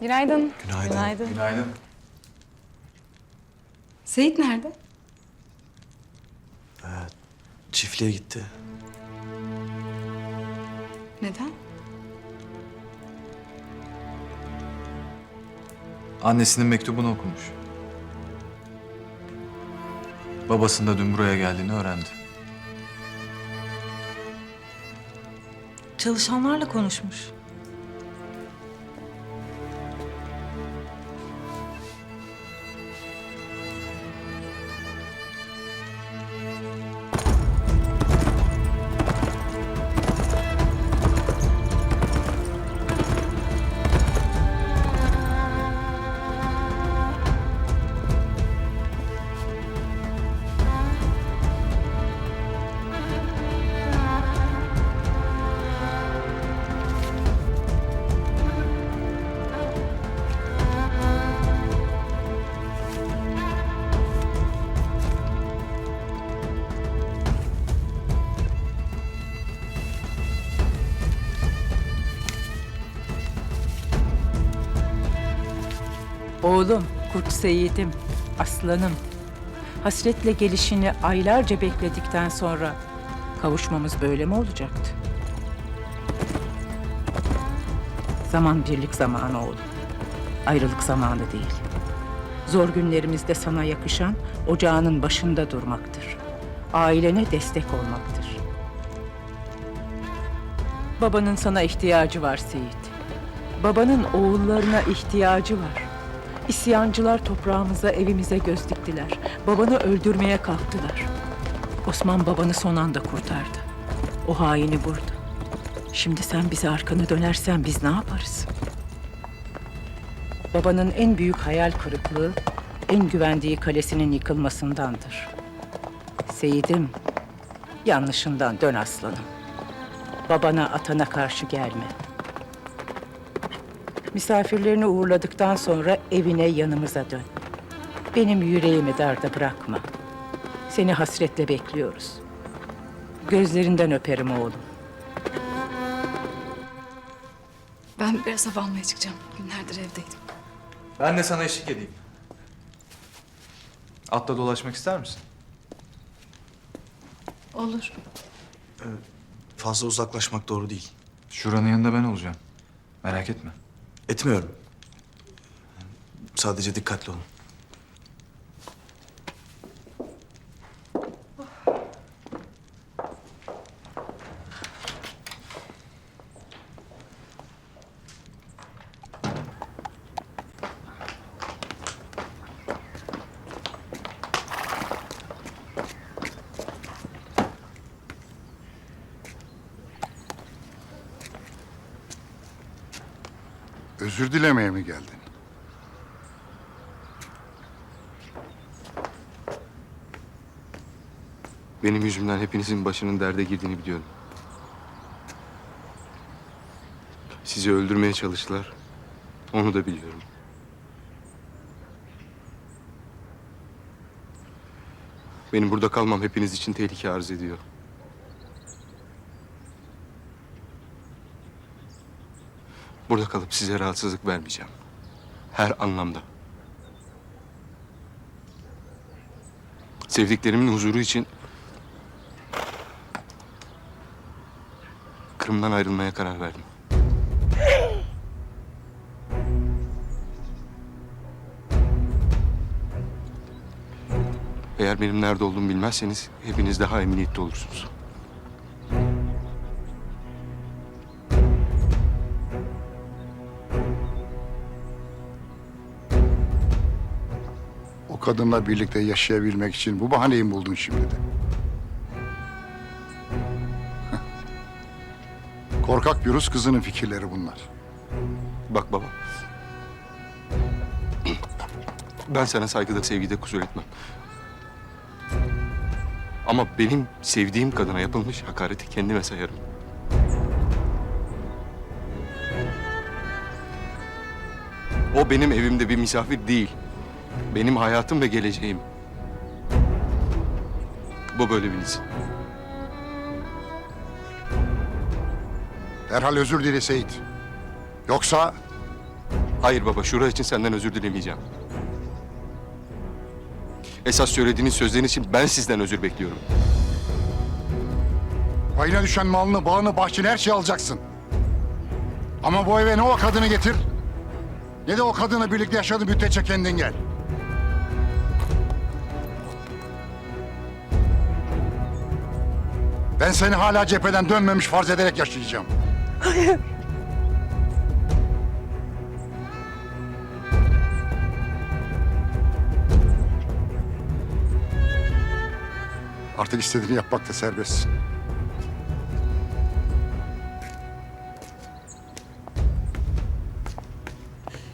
Günaydın. Günaydın. Günaydın. Günaydın. Seyit nerede? Çiftliğe gitti. Neden? Annesinin mektubunu okumuş. Babasının da dün buraya geldiğini öğrendi. Çalışanlarla konuşmuş. Oğlum, Kurt Seyit'im, aslanım. Hasretle gelişini aylarca bekledikten sonra kavuşmamız böyle mi olacaktı? Zaman birlik zamanı oğlum. Ayrılık zamanı değil. Zor günlerimizde sana yakışan ocağının başında durmaktır. Ailene destek olmaktır. Babanın sana ihtiyacı var Seyit. Babanın oğullarına ihtiyacı var. İsyancılar toprağımıza, evimize göz diktiler. Babanı öldürmeye kalktılar. Osman babanı son anda kurtardı. O haini vurdu. Şimdi sen bize arkanı dönersen biz ne yaparız? Babanın en büyük hayal kırıklığı, en güvendiği kalesinin yıkılmasındandır. Seyidim, yanlışından dön aslanım. Babana, atana karşı gelme. Misafirlerini uğurladıktan sonra evine yanımıza dön. Benim yüreğimi darda bırakma. Seni hasretle bekliyoruz. Gözlerinden öperim oğlum. Ben biraz hava almaya çıkacağım. Günlerdir evdeydim. Ben de sana eşlik edeyim. Atla dolaşmak ister misin? Olur. Fazla uzaklaşmak doğru değil. Şuranın yanında ben olacağım. Merak etme. Etmiyorum. Sadece dikkatli olun. Özür dilemeye mi geldin? Benim yüzümden hepinizin başının derde girdiğini biliyorum. Sizi öldürmeye çalıştılar. Onu da biliyorum. Benim burada kalmam hepiniz için tehlike arz ediyor. Burada kalıp size rahatsızlık vermeyeceğim. Her anlamda. Sevdiklerimin huzuru için Kırım'dan ayrılmaya karar verdim. Eğer benim nerede olduğumu bilmezseniz hepiniz daha emniyette olursunuz. O kadınla birlikte yaşayabilmek için bu bahaneyi mi buldun şimdi de? Korkak bir Rus kızının fikirleri bunlar. Bak baba. Ben sana saygıda, sevgide kusur etmem. Ama benim sevdiğim kadına yapılmış hakareti kendime sayarım. O benim evimde bir misafir değil. Benim hayatım ve geleceğim. Bu böyle bilinsin. Derhal özür dile Seyit. Yoksa Hayır baba, şura için senden özür dilemeyeceğim. Esas söylediğiniz sözlerin için ben sizden özür bekliyorum. Payına düşen malını, bağını, bahçeni her şeyi alacaksın. Ama bu eve ne o kadını getir, ne de o kadınla birlikte yaşadığın müddetçe kendin gel. Ben seni hala cepheden dönmemiş farz ederek yaşayacağım. Artık istediğini yapmakta serbestsin.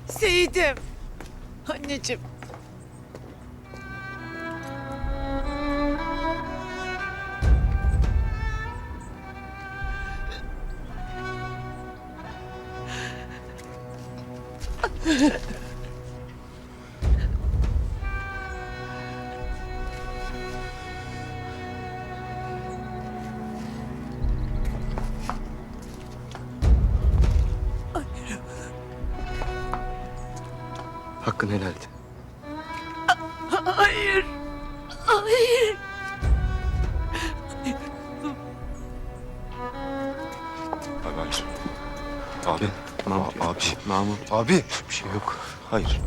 Seyit'im. Anneciğim. Hakkını helal et. Hayır. Hayır. Abi hayır. Abi. Mahmut. Abi. Mahmut. Abi. Bir şey yok. Hayır.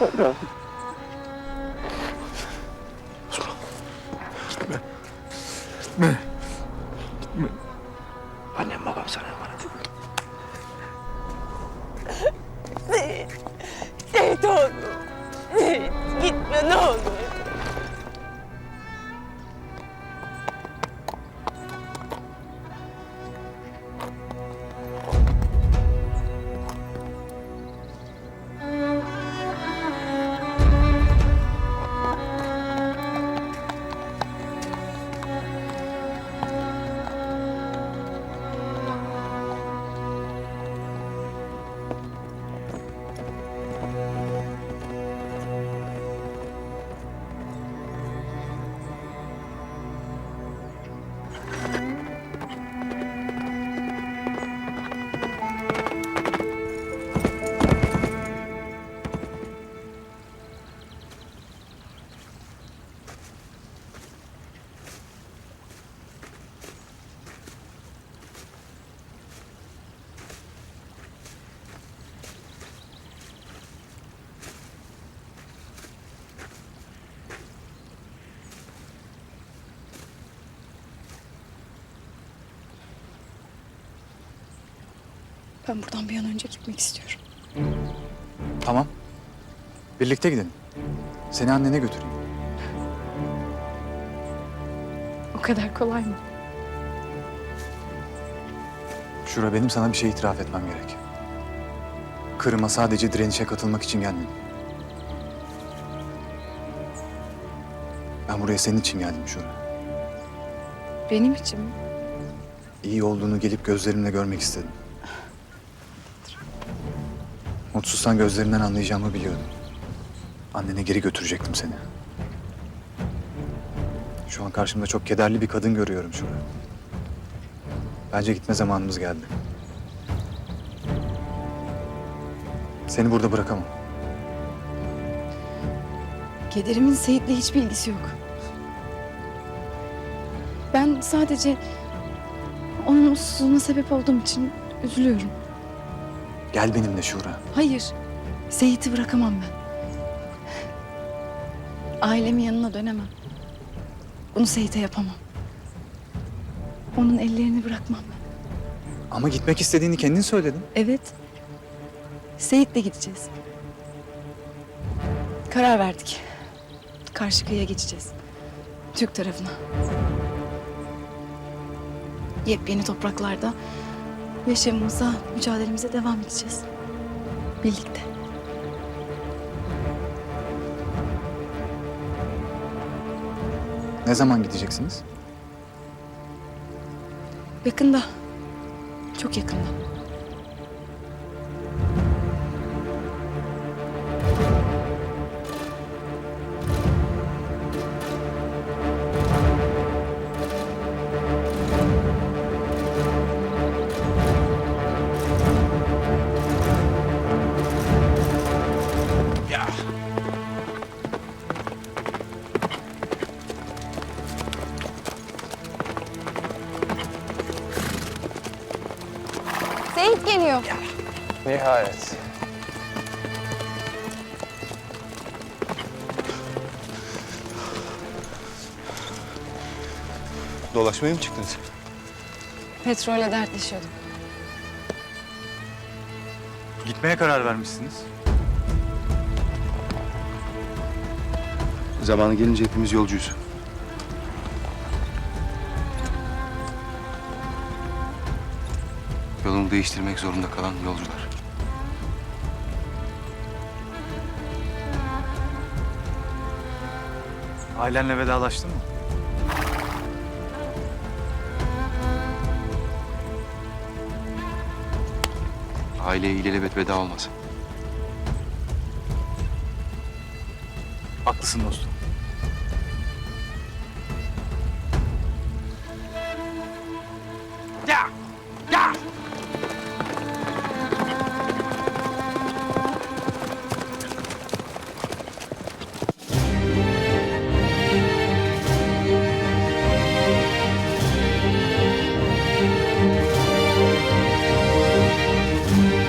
Gitme. Gitme ne olur. Ben buradan bir an önce gitmek istiyorum. Tamam. Birlikte gidelim. Seni annene götüreyim. O kadar kolay mı? Şura benim sana bir şey itiraf etmem gerek. Kırım'a sadece direnişe katılmak için gelmedim. Ben buraya senin için geldim Şura. Benim için mi? İyi olduğunu gelip gözlerimle görmek istedim. Mutsuzsan gözlerinden anlayacağımı biliyordum. Annene geri götürecektim seni. Şu an karşımda çok kederli bir kadın görüyorum Şura. Bence gitme zamanımız geldi. Seni burada bırakamam. Kederimin Seyit'le hiçbir ilgisi yok. Ben sadece onun mutsuzluğuna sebep olduğum için üzülüyorum. Gel benimle Şura. Hayır, Seyit'i bırakamam ben. Ailemin yanına dönemem. Bunu Seyit'e yapamam. Onun ellerini bırakmam ben. Ama gitmek istediğini kendin söyledin. Evet, Seyit'le gideceğiz. Karar verdik. Karşı kıyıya geçeceğiz. Türk tarafına. Yepyeni topraklarda yaşamımıza, mücadelemize devam edeceğiz. Birlikte. Ne zaman gideceksiniz? Yakında. Çok yakında. Geliyor. Nihayet. Dolaşmaya mı çıktınız? Petrolle dertleşiyordum. Gitmeye karar vermişsiniz. Zamanı gelince hepimiz yolcuyuz. Yolunu değiştirmek zorunda kalan yolcular. Ailenle vedalaştın mı? Aileye ilelebet veda olmaz. Haklısın dostum.